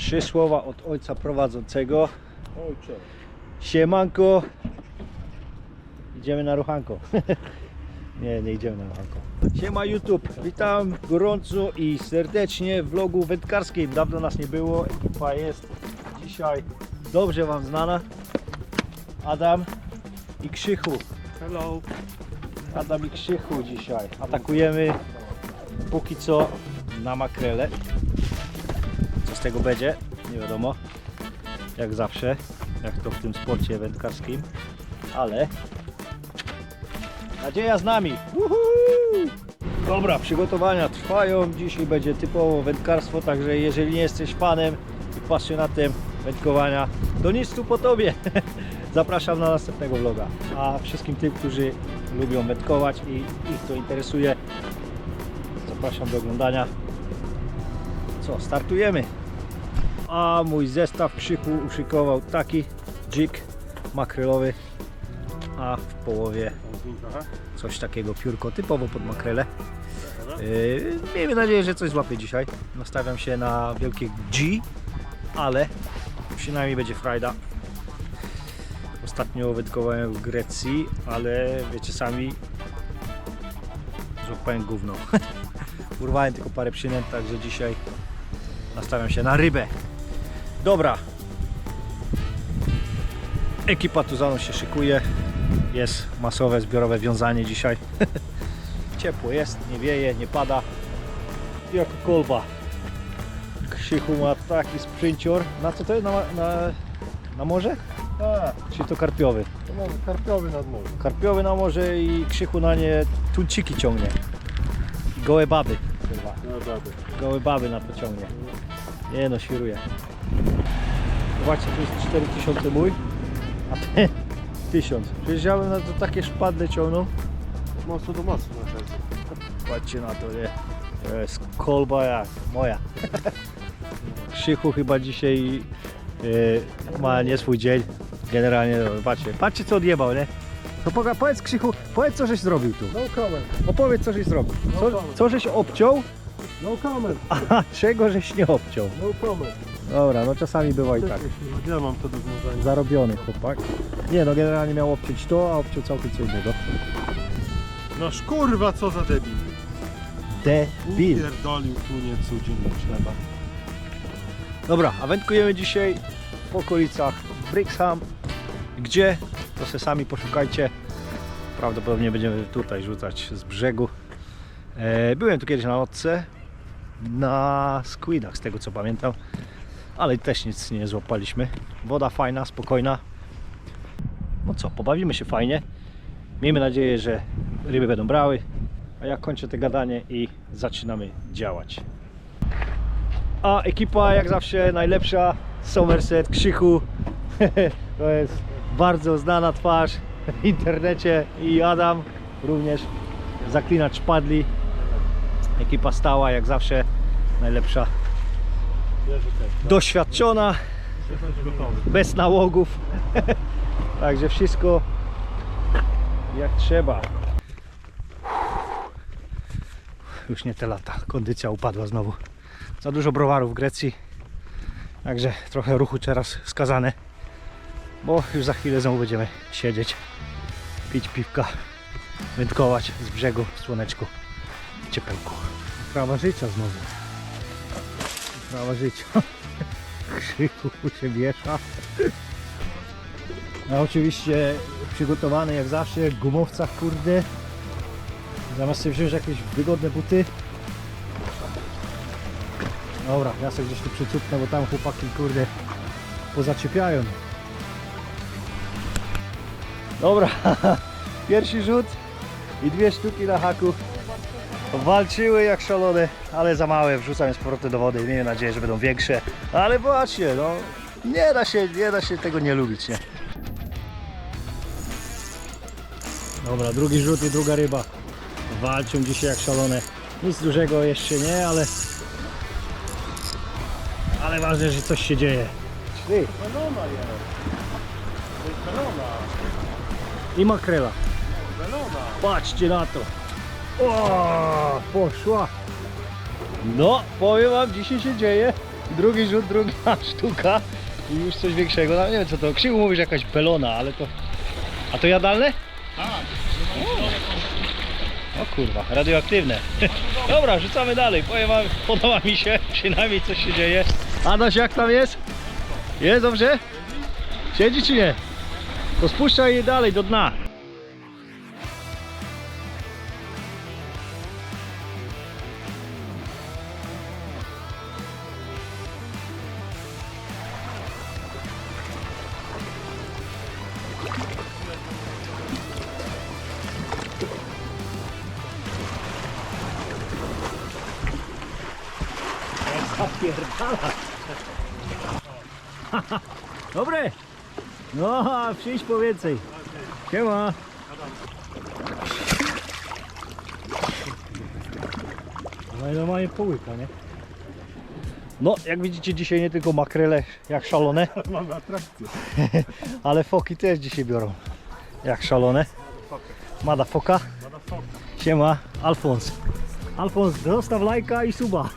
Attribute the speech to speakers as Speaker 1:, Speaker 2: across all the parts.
Speaker 1: Trzy słowa od ojca prowadzącego.
Speaker 2: Ojcze.
Speaker 1: Siemanko. Idziemy na ruchanko. nie, nie idziemy na ruchanko. Siema YouTube. Witam gorąco i serdecznie w vlogu wędkarskim. Dawno nas nie było. Ekipa jest dzisiaj dobrze Wam znana. Adam i Krzychu.
Speaker 2: Hello.
Speaker 1: Adam i Krzychu dzisiaj. Atakujemy póki co na makrele. Z tego będzie? Nie wiadomo. Jak zawsze. Jak to w tym sporcie wędkarskim. Ale nadzieja z nami. Dobra, przygotowania trwają. Dzisiaj będzie typowo wędkarstwo, także jeżeli nie jesteś fanem i pasjonatem wędkowania, to nic tu po tobie. Zapraszam na następnego vloga. A wszystkim tym, którzy lubią wędkować i ich to interesuje, zapraszam do oglądania. Co, startujemy. A mój zestaw krzyku uszykował taki dzik makrelowy, a w połowie coś takiego piórko typowo pod makrele. Yy, miejmy nadzieję, że coś złapię dzisiaj. Nastawiam się na wielkie G, ale przynajmniej będzie frajda. Ostatnio wędkowałem w Grecji, ale wiecie sami, złapałem gówno. Urwałem tylko parę przynęt, także dzisiaj nastawiam się na rybę. Dobra. Ekipa tu za mną się szykuje. Jest masowe, zbiorowe wiązanie dzisiaj. Ciepło jest, nie wieje, nie pada. Jako kolba. Krzychu ma taki sprzęcior. Na co to jest? Na, na, na morze?
Speaker 2: Tak,
Speaker 1: Czy to karpiowy?
Speaker 2: to mamy karpiowy nad morzem.
Speaker 1: Karpiowy na morze i Krzychu na nie tunciki ciągnie. I Gołe baby.
Speaker 2: No dobra.
Speaker 1: Gołe baby na to ciągnie. Nie no, świruje. Zobaczcie, tu jest 4000 mój, a ten 1000. Przecież ja bym na to takie szpadle ciągnął.
Speaker 2: Mocno do mocno na czas.
Speaker 1: Patrzcie na to, nie? To jest kolba jak moja. Krzychu chyba dzisiaj e, ma nie swój dzień. Generalnie, no, patrzcie, patrzcie co odjebał, nie? To poga, powiedz Krzychu, powiedz co żeś zrobił tu.
Speaker 2: No comment.
Speaker 1: Opowiedz co żeś zrobił. Co, co żeś obciął,
Speaker 2: No comment.
Speaker 1: a czego żeś nie obciął.
Speaker 2: No comment.
Speaker 1: Dobra, no czasami bywa i tak.
Speaker 2: Gdzie ja mam to do związania?
Speaker 1: Zarobiony chłopak. Nie no, generalnie miał obciąć to, a obciął całkiem co innego.
Speaker 2: Noż kurwa co za debil.
Speaker 1: Debil.
Speaker 2: Pierdolił tu nie cudzin do chleba.
Speaker 1: Dobra, a wędkujemy dzisiaj w okolicach Brixham. Gdzie? To se sami poszukajcie. Prawdopodobnie będziemy tutaj rzucać z brzegu. E, byłem tu kiedyś na nocce. Na squidach, z tego co pamiętam. Ale też nic nie złapaliśmy. Woda fajna, spokojna. No co, pobawimy się fajnie. Miejmy nadzieję, że ryby będą brały. A ja kończę te gadanie i zaczynamy działać. A ekipa jak zawsze najlepsza Somerset, Krzychu To jest bardzo znana twarz w internecie i Adam również zaklinacz szpadli Ekipa stała jak zawsze najlepsza. Doświadczona, bez nałogów. Także wszystko jak trzeba. Już nie te lata, kondycja upadła znowu. Za dużo browarów w Grecji. Także trochę ruchu teraz skazane. Bo już za chwilę znowu będziemy siedzieć Pić piwka Wędkować z brzegu w słoneczku Ciepełku Prawa życia znowu Prawa życia Krzyku się wiesza a oczywiście przygotowany jak zawsze w gumowcach kurde. Zamiast sobie wziąć jakieś wygodne buty. Dobra, ja sobie gdzieś tu przycupnę, bo tam chłopaki kurde pozaczepiają. Dobra, pierwszy rzut i dwie sztuki na haku. Walczyły jak szalone, ale za małe, wrzucam je z powrotem do wody. Miejmy nadzieję, że będą większe. Ale właśnie, no nie da się, nie da się tego nie lubić, nie? Dobra, drugi rzut i druga ryba. Walczą dzisiaj jak szalone. Nic dużego jeszcze nie, ale... Ale ważne, że coś się dzieje. Ty,
Speaker 2: Melona jest. Melona.
Speaker 1: i makrela.
Speaker 2: Melona.
Speaker 1: Patrzcie na to. O, poszła. No, powiem wam, dzisiaj się dzieje. drugi rzut, druga sztuka i już coś większego. No nie wiem co to, Krzyku mówisz jakaś pelona, ale to... A to jadalne?
Speaker 2: Tak.
Speaker 1: O kurwa, radioaktywne. Dobra, rzucamy dalej. Powiem wam, podoba mi się, przynajmniej coś się dzieje. Adaś, jak tam jest? Jest dobrze? Siedzi czy nie? To spuszczaj je dalej do dna. Zapierdala. Dobre. No, a przyjdź po więcej. Siema. No i normalnie połyka, nie? No, jak widzicie dzisiaj nie tylko makrele jak szalone,
Speaker 2: Mamy atrakcję.
Speaker 1: ale foki też dzisiaj biorą jak szalone. Mada foka. Siema, Alfons. Alfons, zostaw lajka i suba.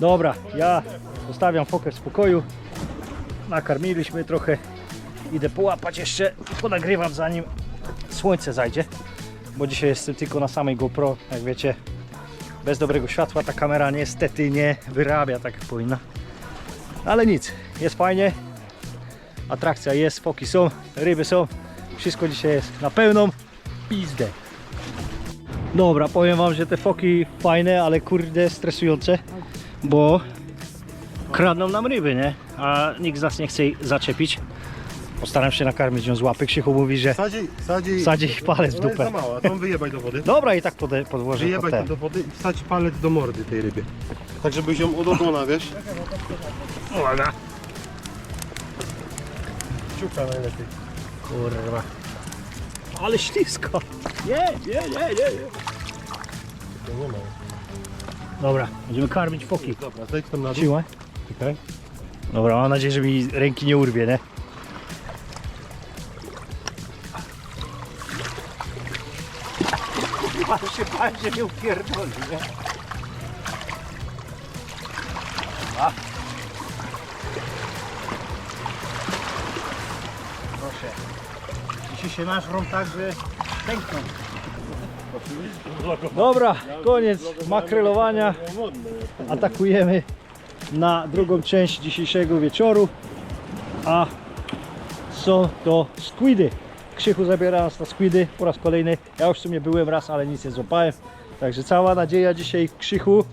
Speaker 1: Dobra, ja zostawiam fokę w spokoju. Nakarmiliśmy trochę. Idę połapać jeszcze i ponagrywam zanim słońce zajdzie. Bo dzisiaj jestem tylko na samej GoPro, jak wiecie. Bez dobrego światła ta kamera niestety nie wyrabia tak jak powinna. Ale nic, jest fajnie. Atrakcja jest, foki są, ryby są. Wszystko dzisiaj jest na pełną pizdę. Dobra, powiem wam, że te foki fajne, ale kurde stresujące, bo kradną nam ryby, nie? A nikt z nas nie chce jej zaczepić. Postaram się nakarmić ją z łapy. Krzychu mówi, że
Speaker 2: Sadzi, sadzi.
Speaker 1: sadzi ich palec w
Speaker 2: Ona jest za
Speaker 1: dupę.
Speaker 2: mała, tą wyjebaj do wody.
Speaker 1: Dobra, i tak pode- podłożę
Speaker 2: Wyjebaj tą do wody i wsadź palec do mordy tej rybie. Tak żebyś ją od ogona, wiesz?
Speaker 1: Uwaga.
Speaker 2: Ciuka najlepiej.
Speaker 1: Kurwa. Ale ślisko. Nie, nie, nie, nie, nie.
Speaker 2: To nie ma.
Speaker 1: Dobra, będziemy karmić foki.
Speaker 2: Dobra, zejdź tam na dół.
Speaker 1: Siłę.
Speaker 2: Czekaj.
Speaker 1: Dobra, mam nadzieję, że mi ręki nie urwie, nie? Ale się bałem, że mnie upierdoli, nie? A. Proszę. Dzisiaj się nażrą tak, że pękną. Dobra, koniec makrelowania. Atakujemy na drugą część dzisiejszego wieczoru, a są to squidy. Krzychu zabiera nas na squidy po raz kolejny. Ja już w sumie byłem raz, ale nic nie złapałem. Także cała nadzieja dzisiaj Krzychu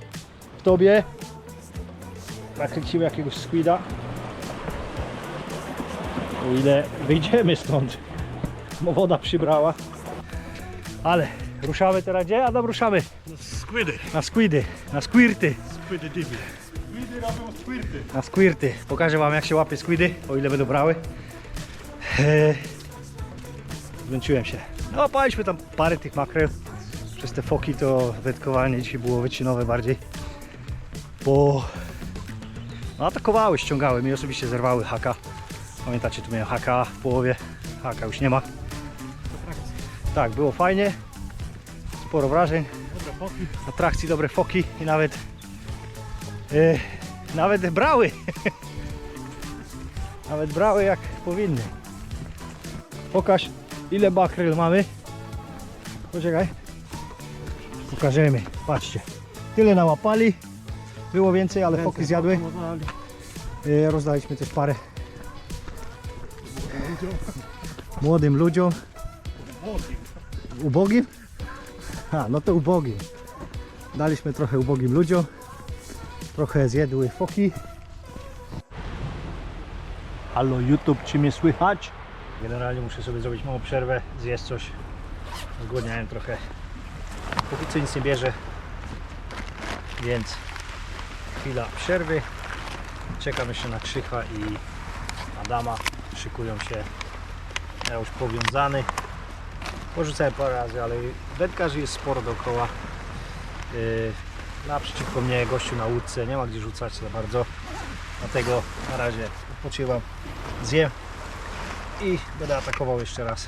Speaker 1: w Tobie. Nakręcimy jakiegoś squida. O ile wyjdziemy stąd, bo woda przybrała. Ale ruszamy teraz gdzie? Adam, ruszamy
Speaker 2: Skłydy.
Speaker 1: na squidy, na squirty.
Speaker 2: Skłydy dyby. Skłydy robią squirty.
Speaker 1: na squirty. Pokażę wam jak się łapie squidy, o ile będą brały. Eee, Zmęczyłem się. No łapaliśmy tam parę tych makrel. Przez te foki to wędkowanie dzisiaj było wycinowe bardziej. Bo no, atakowały, ściągały. Mi osobiście zerwały haka. Pamiętacie, tu miałem haka w połowie. Haka już nie ma. Tak, było fajnie. Sporo wrażeń. Atrakcji, dobre foki i nawet e, nawet brały. Nawet brały jak powinny. Pokaż ile bakryl mamy. Poczekaj. Pokażemy, patrzcie. Tyle nałapali. Było więcej, ale foki zjadły. e, rozdaliśmy też parę. Młodym ludziom. Ubogim? A, no to ubogim. Daliśmy trochę ubogim ludziom. Trochę zjedły foki. Halo YouTube, czy mnie słychać? Generalnie muszę sobie zrobić małą przerwę, zjeść coś. Zgłodniałem trochę. Póki co nic nie bierze. Więc chwila przerwy. Czekam jeszcze na Krzycha i Adama. Szykują się. Ja już powiązany. Porzucałem parę razy, ale wędkarzy jest sporo dookoła. Yy, naprzeciwko mnie gościu na łódce, nie ma gdzie rzucać za bardzo. Dlatego na razie odpoczywam, zjem i będę atakował jeszcze raz.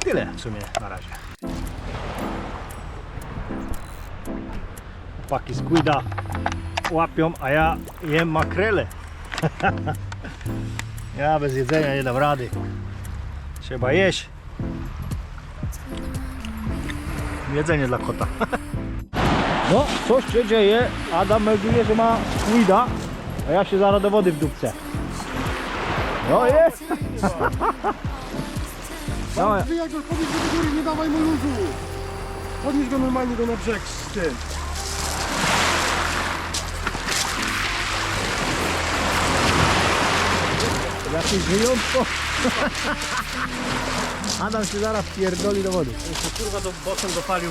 Speaker 1: Tyle w sumie na razie. chłopaki squida łapią, a ja jem makrele. ja bez jedzenia nie dam rady. Trzeba jeść. Jedzenie dla kota. no, coś się dzieje. Adam melduje, że ma squida, a ja się zaraz do wody w dupce. No jest! Dawaj.
Speaker 2: Jak podnieś go do góry, nie dawaj mu luzu. Podnieś go normalnie go na brzeg z tym.
Speaker 1: Jakieś wyjątko. Adam się zaraz pierdoli do wody.
Speaker 2: Kurwa to bokiem dopalił.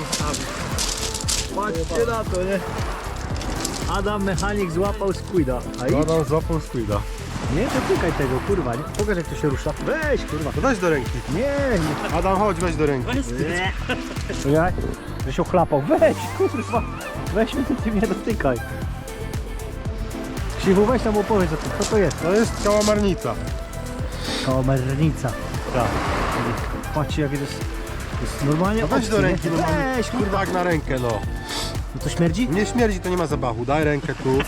Speaker 1: Patrzcie na to, nie? Adam mechanik złapał squida. A idź.
Speaker 2: Adam złapał squida.
Speaker 1: Nie dotykaj tego, kurwa. Nie? Pokaż jak to się rusza. Weź, kurwa.
Speaker 2: To weź do ręki.
Speaker 1: Nie, nie.
Speaker 2: Adam chodź, weź do ręki.
Speaker 1: Nie. Czekaj, że się ochlapał. Weź, kurwa. Weź mnie, ty mnie dotykaj. Krzywu, weź tam opowiedz o tym. Co to jest?
Speaker 2: To jest kałamarnica.
Speaker 1: Kamernica. Tak. Patrzcie jakie to jest. To jest normalnie
Speaker 2: No weź
Speaker 1: obcy,
Speaker 2: do
Speaker 1: nie?
Speaker 2: ręki normalnie.
Speaker 1: Weź, kurwa.
Speaker 2: Kurwa jak na rękę no.
Speaker 1: No to śmierdzi?
Speaker 2: Nie śmierdzi, to nie ma zabachu. Daj rękę tu.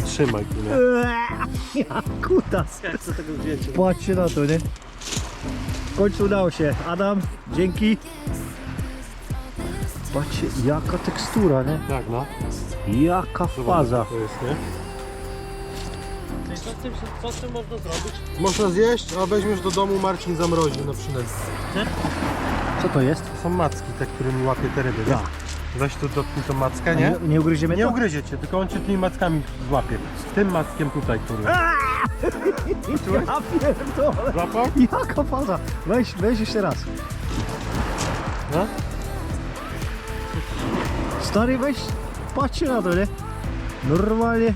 Speaker 2: I trzymaj tu, nie?
Speaker 1: Eee, Ja kutas.
Speaker 2: Co tego?
Speaker 1: Patrzcie na to, nie? W końcu udało się. Adam, dzięki. Patrzcie, jaka tekstura, nie?
Speaker 2: Tak, no.
Speaker 1: Jaka
Speaker 2: Zobacz,
Speaker 1: faza.
Speaker 2: jak To jest, nie?
Speaker 3: Co z tym, co z tym można zrobić?
Speaker 2: Można zjeść, a weźmiesz do domu Marcin zamrozi na przynęce.
Speaker 1: Co to jest?
Speaker 2: To są macki, te, którymi łapie te ryby?
Speaker 1: Ja.
Speaker 2: Weź tu dotknij tą mackę,
Speaker 1: Nie,
Speaker 2: nie?
Speaker 1: nie ugryziemy
Speaker 2: Nie
Speaker 1: to?
Speaker 2: ugryzie cię, tylko on cię tymi mackami złapie. Tym mackiem tutaj, kurwa.
Speaker 1: Ja pierdolę.
Speaker 2: Złapał?
Speaker 1: Jaka faza. Weź, weź jeszcze raz.
Speaker 2: No.
Speaker 1: Stary, weź, patrzcie na to, nie? Normalnie.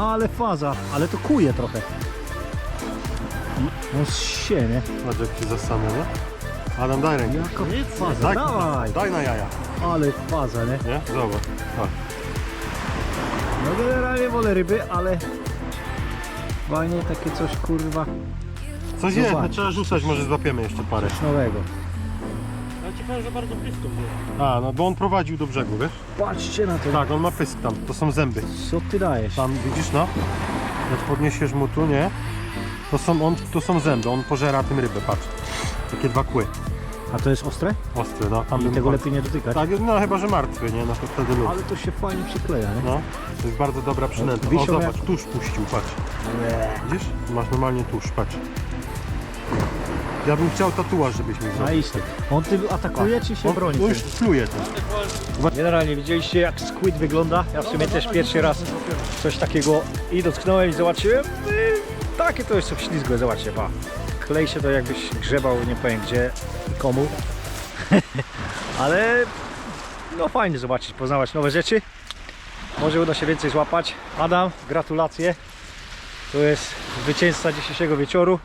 Speaker 1: Ale faza, ale to kuje trochę. No się, nie?
Speaker 2: Patrz jak ci zastanę, nie? Adam, daj rękę.
Speaker 1: Jaka faza,
Speaker 2: Daj,
Speaker 1: dawaj.
Speaker 2: daj na jaja,
Speaker 1: Ale faza, nie?
Speaker 2: nie? Zobacz. Tak.
Speaker 1: No generalnie wolę ryby, ale fajnie takie coś kurwa
Speaker 2: Coś jest,
Speaker 1: Zobacz.
Speaker 2: no trzeba rzucać, może złapiemy jeszcze parę.
Speaker 1: nowego.
Speaker 3: Powiem, że bardzo blisko było.
Speaker 2: A, no bo on prowadził do brzegu, wiesz?
Speaker 1: Patrzcie na to.
Speaker 2: Tak, on ma pysk tam, to są zęby.
Speaker 1: Co ty dajesz?
Speaker 2: Tam, widzisz, no? Jak podniesiesz mu tu, nie? To są, on, to są zęby, on pożera tym rybę, patrz. Takie dwa kły,
Speaker 1: A to jest ostre?
Speaker 2: ostre, no. Tam
Speaker 1: I
Speaker 2: bym
Speaker 1: tego lepiej nie dotykać.
Speaker 2: Tak, no chyba, że martwy, nie? No to wtedy luz.
Speaker 1: Ale to się fajnie przykleja, nie?
Speaker 2: No, to jest bardzo dobra przynęta. O,
Speaker 1: Wisią
Speaker 2: zobacz,
Speaker 1: jak-
Speaker 2: tusz puścił, patrz. Widzisz? Masz normalnie tusz, patrz. Ja bym chciał tatuaż, żebyś mi zrobił.
Speaker 1: ty. On ty atakuje czy się
Speaker 2: On,
Speaker 1: broni?
Speaker 2: on już pluje ten.
Speaker 1: Generalnie widzieliście jak squid wygląda. Ja w sumie też pierwszy raz coś takiego i dotknąłem i zobaczyłem. I takie to jest ślizgłe, zobaczcie, pa. Klei się to jakbyś grzebał, nie powiem gdzie i komu. Ale no fajnie zobaczyć, poznawać nowe rzeczy. Może uda się więcej złapać. Adam, gratulacje. To jest zwycięzca dzisiejszego wieczoru.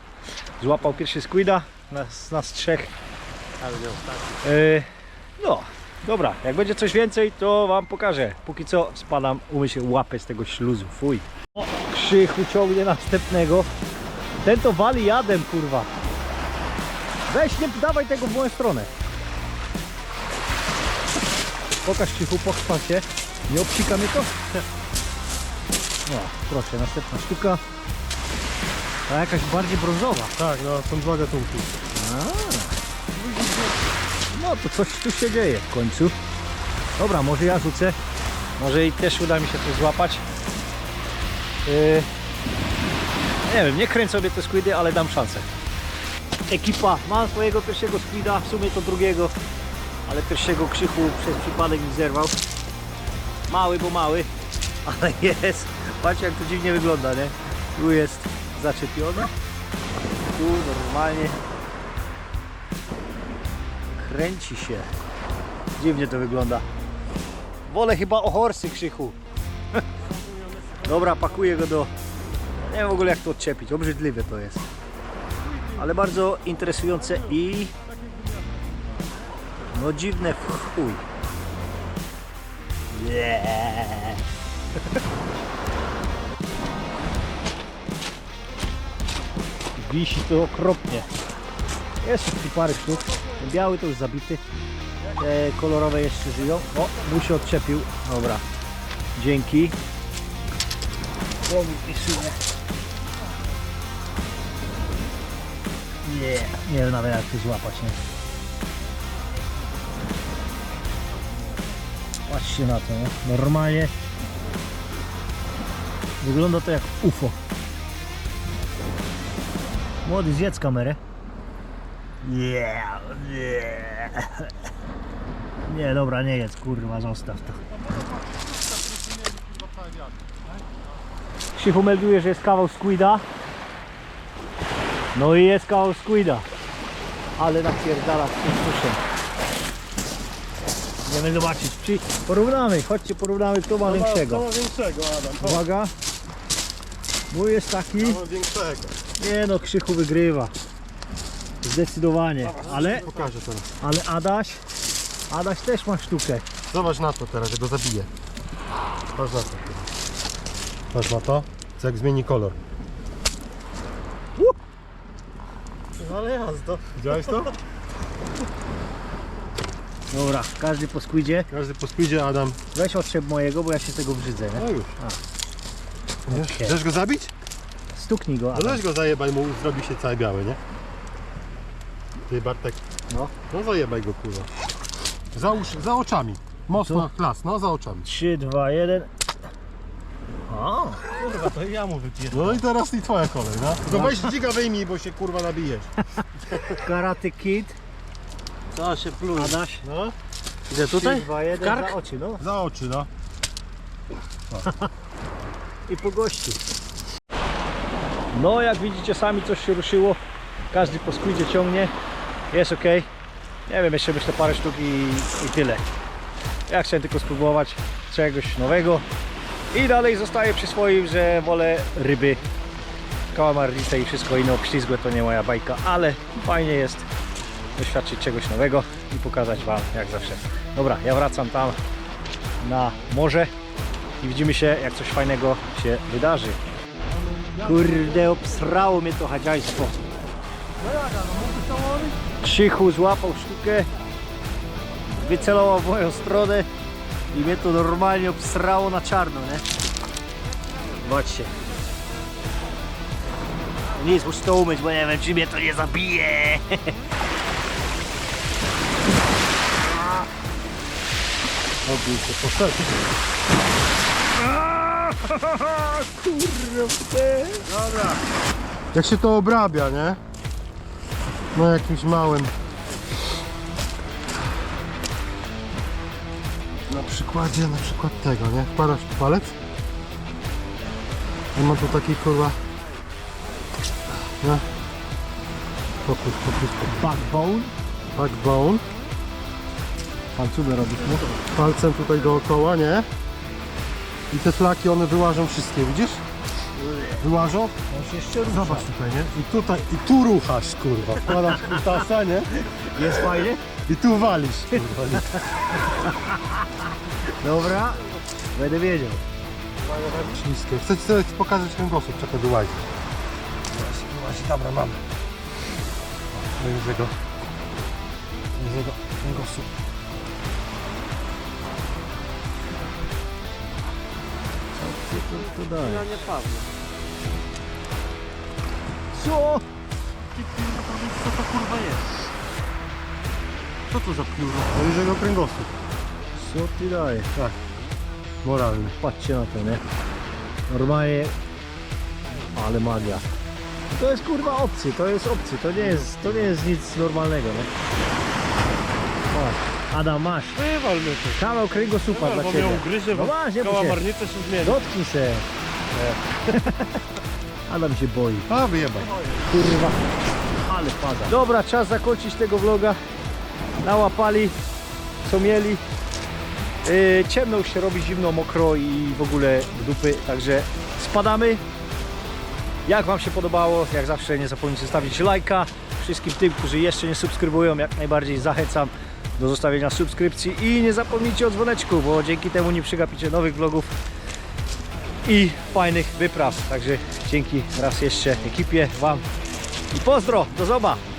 Speaker 1: Złapał pierwszy squida, nas, nas trzech. E, no, dobra, jak będzie coś więcej, to wam pokażę. Póki co spadam, umyję łapę z tego śluzu, fuj. O, Krzychu ciągnie następnego. Ten to wali jadem, kurwa. Weź, nie dawaj tego w moją stronę. Pokaż Krzychu, pochwal się. Nie obsika mnie to? No, proszę, następna sztuka. Ta jakaś bardziej brązowa.
Speaker 2: Tak, no są dwa gatunki.
Speaker 1: No to coś tu się dzieje w końcu. Dobra, może ja rzucę. Może i też uda mi się coś złapać. Yy, nie wiem, nie kręcę sobie te squidy, ale dam szansę. Ekipa ma swojego pierwszego squida, w sumie to drugiego, ale pierwszego krzychu przez przypadek mi zerwał. Mały, bo mały, ale jest. Patrzcie jak to dziwnie wygląda, nie? Tu jest zaczepiony. Tu normalnie kręci się. Dziwnie to wygląda. Wolę chyba o horsy krzychu. Dobra, pakuję go do. Nie wiem w ogóle jak to odczepić. Obrzydliwe to jest. Ale bardzo interesujące i. No dziwne w chuj. Yeah. Wisi to okropnie. Jest tu parę sztuk. Ten biały to już zabity. Te kolorowe jeszcze żyją. O, mu się odczepił. Dobra. Dzięki. Mi szybę. Nie, nie wiem nawet jak to złapać, nie? Patrzcie na to, nie? Normalnie wygląda to jak UFO. Młody, zjedz kamerę. Nie, nie. Nie, dobra, nie jedz, kurwa, zostaw to. Krzychu melduje, że jest kawał squida. No i jest kawał squida. Ale napierdala z tym suszem. Idziemy zobaczyć, czy porównamy, chodźcie porównamy kto ma większego.
Speaker 2: ma większego, Adam?
Speaker 1: Uwaga. Mój jest taki,
Speaker 2: większego.
Speaker 1: nie no, Krzychu wygrywa. Zdecydowanie. Ale,
Speaker 2: Pokażę teraz.
Speaker 1: ale Adaś, Adaś też ma sztukę.
Speaker 2: Zobacz na to teraz, że go zabiję. Patrz na to. Patrz na to, co jak zmieni kolor.
Speaker 3: Ale jazda.
Speaker 2: Widziałeś to?
Speaker 1: Dobra, każdy po squidzie.
Speaker 2: Każdy po speedzie, Adam.
Speaker 1: Weź otrzep mojego, bo ja się tego brzydzę, nie?
Speaker 2: No już. Wiesz. Chcesz go zabić?
Speaker 1: Stuknij go,
Speaker 2: No
Speaker 1: Adam.
Speaker 2: weź go zajebaj mu, zrobi się cały biały, nie? Ty Bartek.
Speaker 1: No.
Speaker 2: No zajebaj go kurwa. Za, usz, za oczami. Mocno klas, no za oczami.
Speaker 1: 3, 2, 1. O,
Speaker 3: Kurwa, to ja mu wypiję.
Speaker 2: No i teraz i twoja kolej, no. Tylko weź dźwiga wyjmij, bo się kurwa nabijesz.
Speaker 1: Karate Kid.
Speaker 3: Co się pluje?
Speaker 1: Adaś.
Speaker 2: No,
Speaker 3: Idę
Speaker 1: 3, 2, 1,
Speaker 3: Kark?
Speaker 1: za oczy, no.
Speaker 2: za oczy, no.
Speaker 1: I po gościu. No, jak widzicie sami coś się ruszyło. Każdy po squidzie ciągnie. Jest ok. Nie wiem, jeszcze myślę parę sztuk i, i tyle. Ja chcę tylko spróbować czegoś nowego. I dalej zostaję przy swoim, że wolę ryby kałamarnice i wszystko inne obślizgłe to nie moja bajka, ale fajnie jest doświadczyć czegoś nowego i pokazać Wam jak zawsze. Dobra, ja wracam tam na morze i widzimy się jak coś fajnego się wydarzy. Kurde, obsrało mnie to chadziajstwo. Krzychu złapał sztukę, wycelował w moją stronę i mnie to normalnie obsrało na czarno, nie? Zobaczcie. Nic, muszę to umyć, bo nie wiem, czy mnie to nie zabije.
Speaker 2: Obił się, poszedł.
Speaker 1: Kurde.
Speaker 2: Dobra. Jak się to obrabia, nie? No jakimś małym. Na przykładzie, na przykład tego, nie? Wkładasz tu palec. I ma tu taki kurwa. Nie? Fokus, fokus, fokus.
Speaker 1: Backbone.
Speaker 2: Backbone.
Speaker 1: Pan cudę robisz mu?
Speaker 2: Palcem tutaj dookoła, nie? I te flaki one wyłażą wszystkie, widzisz? Wyłażą?
Speaker 1: On się jeszcze rusza.
Speaker 2: Zobacz tutaj, nie? I tutaj, i tu ruchasz, kurwa. Wkładasz kutasa, nie?
Speaker 1: Jest fajnie?
Speaker 2: I tu walisz, kurwa.
Speaker 1: Dobra. Będę wiedział.
Speaker 2: Śliskie. Chcę ci sobie pokazać ten gosób, czekaj, wyłazi. Wyłazi, wyłazi, dobra, mamy. Już jego. Już jego, ten gosób.
Speaker 1: Co to
Speaker 3: Ja
Speaker 1: daje?
Speaker 3: nie.
Speaker 1: Co?
Speaker 3: Co to kurwa jest? Co to za pióro?
Speaker 2: To jego kręgosłup.
Speaker 1: Co ty daje?
Speaker 2: Tak. Moralny.
Speaker 1: Patrzcie na to, nie? Normalnie... Ale magia. To jest kurwa obcy, to jest obcy, to nie jest, to nie jest nic normalnego, nie? O, Adam, masz.
Speaker 3: Wywal mnie to.
Speaker 1: Kawał kręgosłupa dla
Speaker 3: bo
Speaker 1: Ciebie.
Speaker 3: mnie ugryzie,
Speaker 1: No
Speaker 3: bo
Speaker 1: bo się-
Speaker 3: kałamarnica się zmieni.
Speaker 1: Dotknij se. Adam się boi.
Speaker 2: A, wyjebaj.
Speaker 1: Kurwa, ale pada. Dobra, czas zakończyć tego vloga. Nałapali, co mieli. Yy, ciemno już się robi, zimno, mokro i w ogóle w dupy, także spadamy. Jak Wam się podobało, jak zawsze nie zapomnijcie zostawić lajka. Wszystkim tym, którzy jeszcze nie subskrybują, jak najbardziej zachęcam do zostawienia subskrypcji i nie zapomnijcie o dzwoneczku, bo dzięki temu nie przegapicie nowych vlogów i fajnych wypraw. Także dzięki raz jeszcze ekipie, Wam i pozdro, do zoba!